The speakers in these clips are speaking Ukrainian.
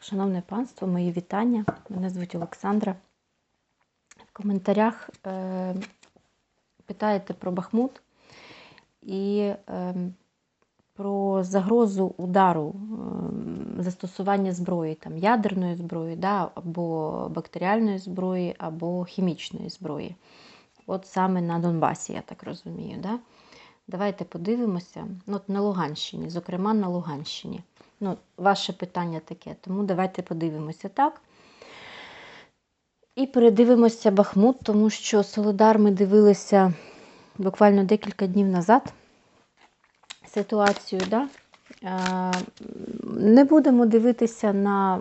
Шановне панство, мої вітання. Мене звуть Олександра. В коментарях е, питаєте про Бахмут і е, про загрозу удару, е, застосування зброї, там, ядерної зброї, да, або бактеріальної зброї, або хімічної зброї. От саме на Донбасі, я так розумію. Да? Давайте подивимося. Ну, От на Луганщині, зокрема на Луганщині. Ну, Ваше питання таке, тому давайте подивимося так. І передивимося Бахмут, тому що Солодар ми дивилися буквально декілька днів назад ситуацію. Да? Не будемо дивитися на,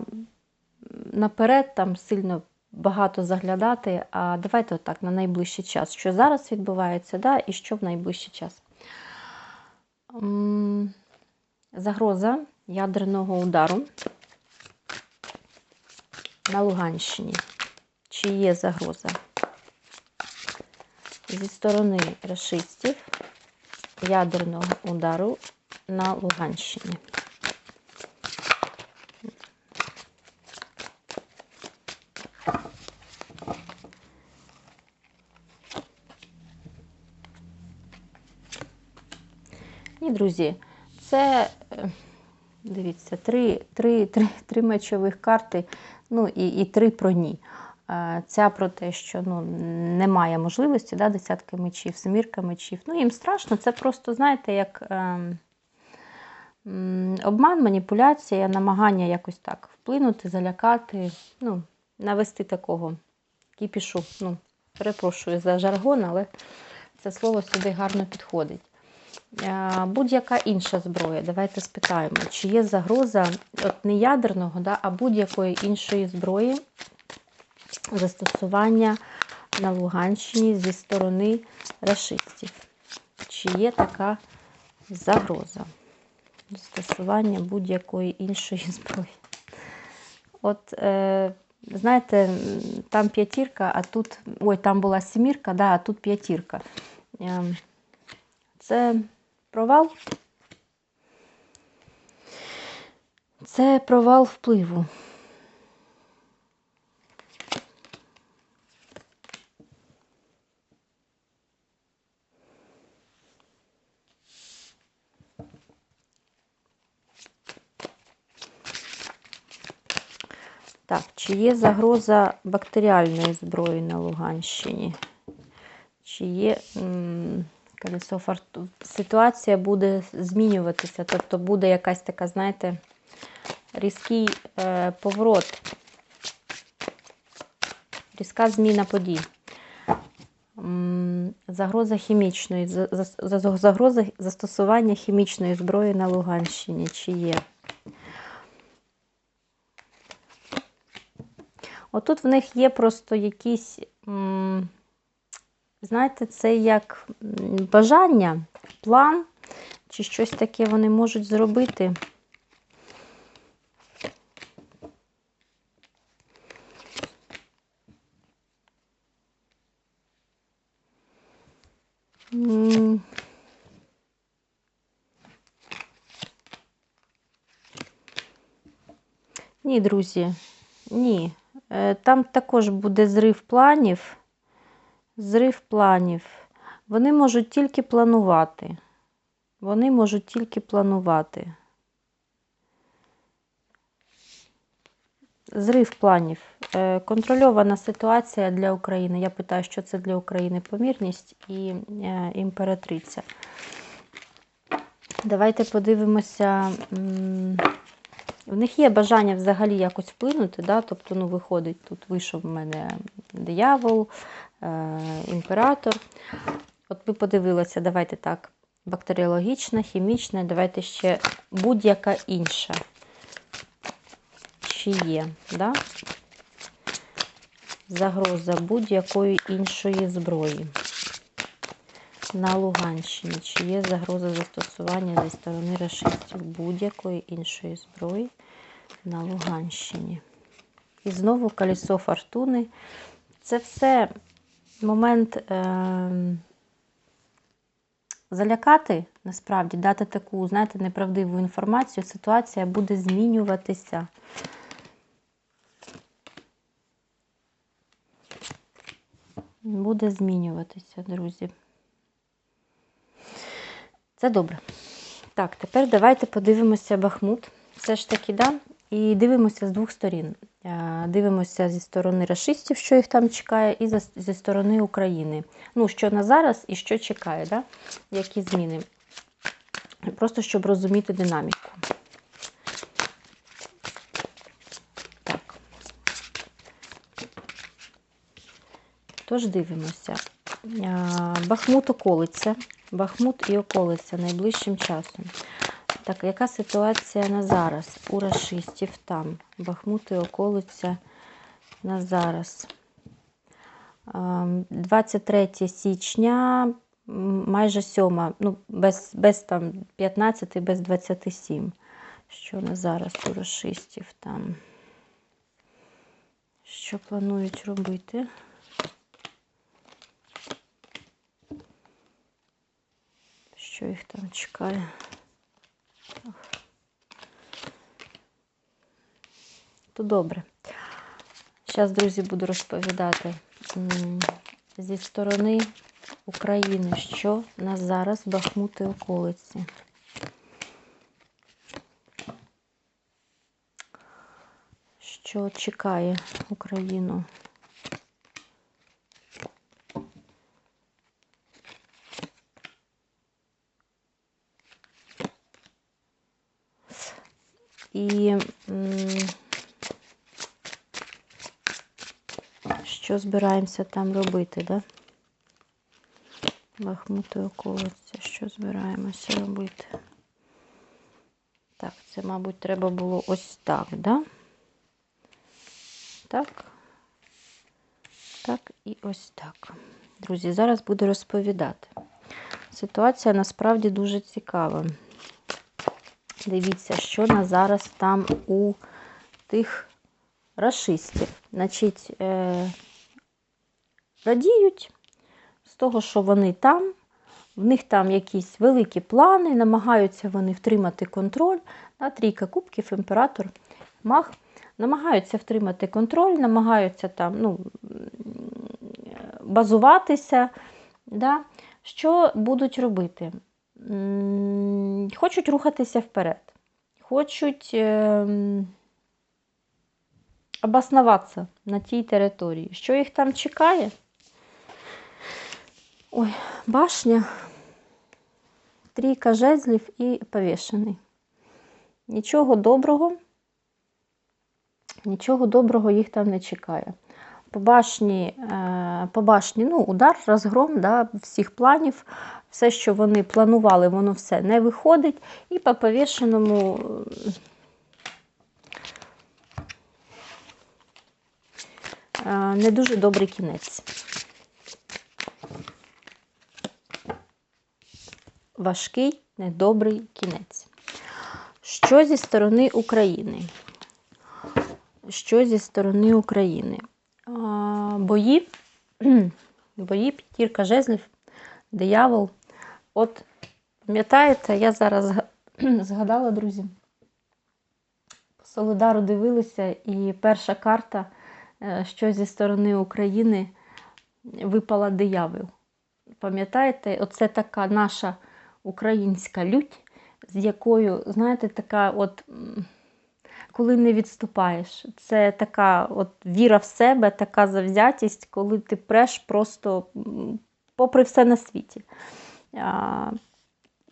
наперед, там сильно багато заглядати, а давайте отак на найближчий час, що зараз відбувається, да? і що в найближчий час. Загроза ядерного удару на Луганщині. Чи є загроза зі сторони расистів ядерного удару на Луганщині? Ні, друзі, це е, дивіться, три, три, три, три мечових карти, ну і, і три про ні. Е, Ця про те, що ну, немає можливості, да, десятка мечів, семірка мечів. Ну, їм страшно, це просто, знаєте, як е, обман, маніпуляція, намагання якось так вплинути, залякати, ну, навести такого кіпішу. Ну, перепрошую за жаргон, але це слово сюди гарно підходить. Будь-яка інша зброя, давайте спитаємо, чи є загроза от не ядерного, да, а будь-якої іншої зброї застосування на Луганщині зі сторони расистів. Чи є така загроза застосування будь-якої іншої зброї? От, е, знаєте, там п'ятірка, а тут. Ой, там була сімірка, да, а тут п'ятірка. Е, Це провал. Це провал впливу. Так, чи є загроза бактеріальної зброї на Луганщині? Чи є м, колесо. Ситуація буде змінюватися, тобто буде якась така, знаєте, різкий е, поворот, різка зміна подій. Загроза хімічної, за- за- за- загроза застосування хімічної зброї на Луганщині. Чи є? Отут в них є просто якісь, знаєте, це як бажання, план, чи щось таке вони можуть зробити. Ні, друзі, ні. Е, Там також буде зрив планів. Зрив планів. Вони можуть тільки планувати. Вони можуть тільки планувати. Зрив планів. Е, Контрольована ситуація для України. Я питаю, що це для України помірність і е, імператриця. Давайте подивимося. в них є бажання взагалі якось вплинути, да? тобто, ну, виходить, тут вийшов в мене диявол, імператор. От ви подивилися, давайте так, бактеріологічна, хімічна, давайте ще будь-яка інша. Чи є, да? загроза будь-якої іншої зброї. На Луганщині, чи є загроза застосування зі сторони рашистів будь-якої іншої зброї на Луганщині. І знову колесо фортуни. Це все момент е, залякати, насправді, дати таку, знаєте, неправдиву інформацію, ситуація буде змінюватися. Буде змінюватися, друзі. Це добре. Так, тепер давайте подивимося Бахмут. Все ж таки, да, і дивимося з двох сторін. Е, Дивимося зі сторони расистів, що їх там чекає, і зі сторони України. Ну, що на зараз і що чекає, да? які зміни. Просто щоб розуміти динаміку. Так. Тож дивимося. Бахмут околиця. Бахмут і околиця найближчим часом. Так, яка ситуація на зараз у расистів там? Бахмут і околиця на зараз. 23 січня, майже 7, ну, без, без там 15, без 27. Що на зараз у расистів там? Що планують робити? Що їх там чекає? То добре. Зараз, друзі, буду розповідати зі сторони України, що на зараз Бахмут і околиці. Що чекає Україну? І що збираємося там робити, да? Бахмут околиця, що збираємося робити? Так, це, мабуть, треба було ось так, да? Так. Так і ось так. Друзі, зараз буду розповідати. Ситуація насправді дуже цікава. Дивіться, що на зараз там у тих расистів. Значить, е, радіють з того, що вони там, в них там якісь великі плани, намагаються вони втримати контроль. Да, трійка кубків, імператор, маг. Намагаються втримати контроль, намагаються там ну, базуватися. Да. Що будуть робити? Хочуть рухатися вперед, хочуть е, обоснуватися на тій території. Що їх там чекає? Ой, башня, трійка жезлів і повішений. Нічого доброго, нічого доброго їх там не чекає. По башні, е, по башні ну, удар, розгром да, всіх планів, все, що вони планували, воно все не виходить. І по повішеному е, не дуже добрий кінець. Важкий, недобрий кінець. Що зі сторони України? Що зі сторони України? Бої, бої, п'ятірка жезлів, диявол. От, пам'ятаєте, я зараз згадала, друзі, по Солидару дивилися, і перша карта, е, що зі сторони України випала диявол. Пам'ятаєте, оце така наша українська лють, з якою, знаєте, така от. Коли не відступаєш. Це така от віра в себе, така завзятість, коли ти преш просто попри все на світі. А,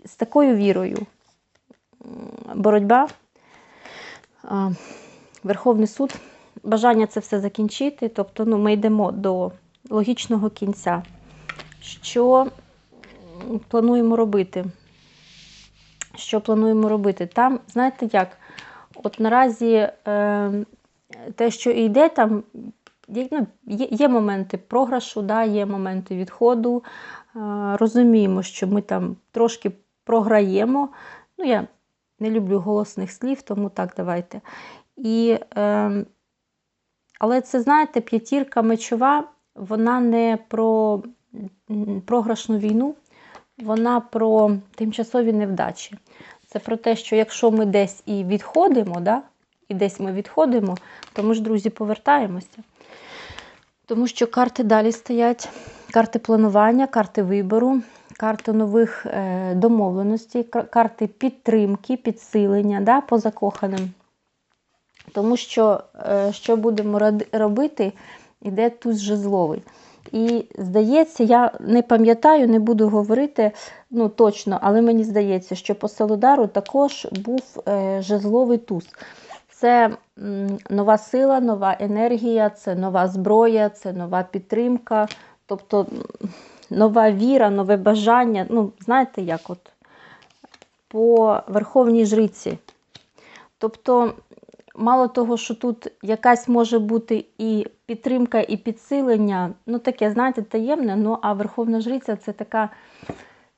З такою вірою боротьба, а, Верховний суд, бажання це все закінчити. Тобто ну, ми йдемо до логічного кінця. Що плануємо робити? Що плануємо робити? Там, знаєте як? От наразі е, те, що йде, там є, ну, є, є моменти програшу, да, є моменти відходу. Е, розуміємо, що ми там трошки програємо. Ну, я не люблю голосних слів, тому так давайте. І, е, але це, знаєте, п'ятірка мечова, вона не про програшну війну, вона про тимчасові невдачі. Це про те, що якщо ми десь і відходимо, да, і десь ми відходимо, то ми ж, друзі, повертаємося. Тому що карти далі стоять, карти планування, карти вибору, карти нових е, домовленостей, карти підтримки, підсилення да, по закоханим. Тому що, е, що будемо робити, іде туз жезловий. І здається, я не пам'ятаю, не буду говорити ну, точно, але мені здається, що по Солодару також був е, жезловий туз. Це нова сила, нова енергія, це нова зброя, це нова підтримка, тобто нова віра, нове бажання. Ну, знаєте, як от по Верховній Жриці. Тобто, мало того, що тут якась може бути і підтримка, і підсилення, ну таке, знаєте, таємне, ну а Верховна Жриця це така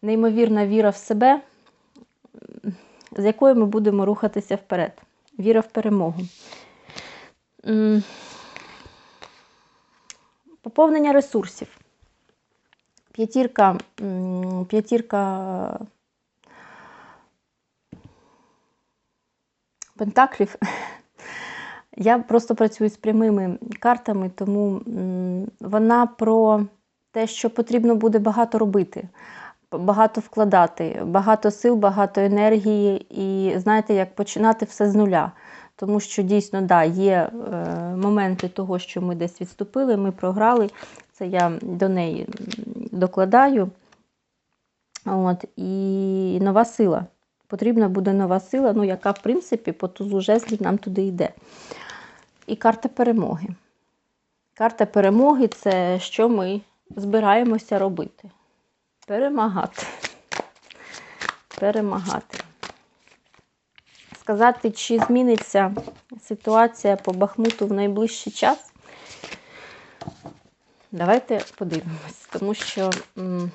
неймовірна віра в себе, з якою ми будемо рухатися вперед. Віра в перемогу. Поповнення ресурсів. П'ятірка, п'ятірка пентаклів. Я просто працюю з прямими картами, тому вона про те, що потрібно буде багато робити, багато вкладати, багато сил, багато енергії, і знаєте, як починати все з нуля. Тому що дійсно да, є е, моменти того, що ми десь відступили, ми програли. Це я до неї докладаю. От, і нова сила. Потрібна буде нова сила, ну, яка, в принципі, по тузу жезлів нам туди йде. І карта перемоги. Карта перемоги це що ми збираємося робити. Перемагати. Перемагати. Сказати, чи зміниться ситуація по Бахмуту в найближчий час. Давайте подивимось, тому що м,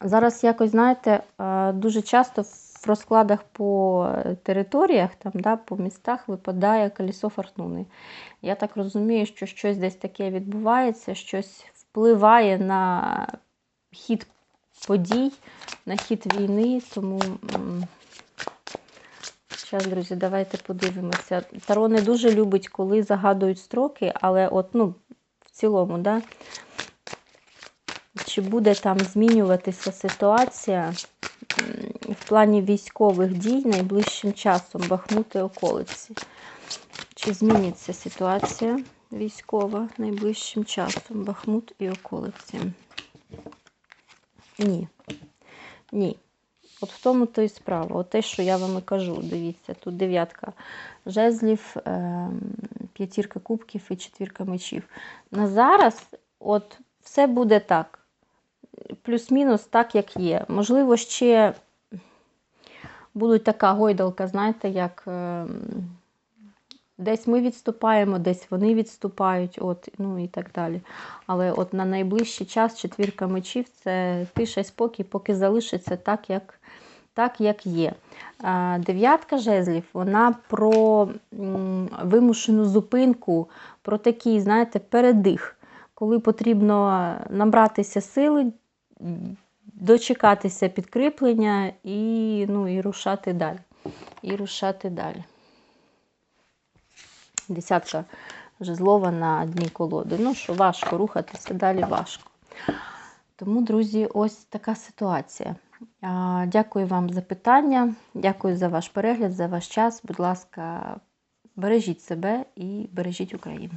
зараз якось, знаєте, е, дуже часто в розкладах по територіях, там, да, по містах випадає колесо фортуни. Я так розумію, що щось десь таке відбувається, щось впливає на хід подій, на хід війни, тому. Зараз, друзі, давайте подивимося. Таро не дуже любить, коли загадують строки, але от, ну, в цілому, да, чи буде там змінюватися ситуація в плані військових дій найближчим часом Бахмут і околиці? Чи зміниться ситуація військова найближчим часом Бахмут і околиці? Ні. Ні. От в тому то і справа. От те, що я вам і кажу, дивіться, тут дев'ятка жезлів, ем, п'ятірка кубків і четвірка мечів. На зараз от все буде так. Плюс-мінус так, як є. Можливо, ще буде така гойдалка, знаєте, як ем, десь ми відступаємо, десь вони відступають, от, ну і так далі. Але от на найближчий час четвірка мечів це тиша й спокій, поки залишиться так, як, так, як є. Дев'ятка жезлів, вона про вимушену зупинку, про такий, знаєте, передих, коли потрібно набратися сили, дочекатися підкріплення і, ну, і рушати далі. І рушати далі. Десятка жезлова на дні колоди. Ну, що важко рухатися, далі важко. Тому, друзі, ось така ситуація. Дякую вам за питання, дякую за ваш перегляд, за ваш час. Будь ласка, бережіть себе і бережіть Україну.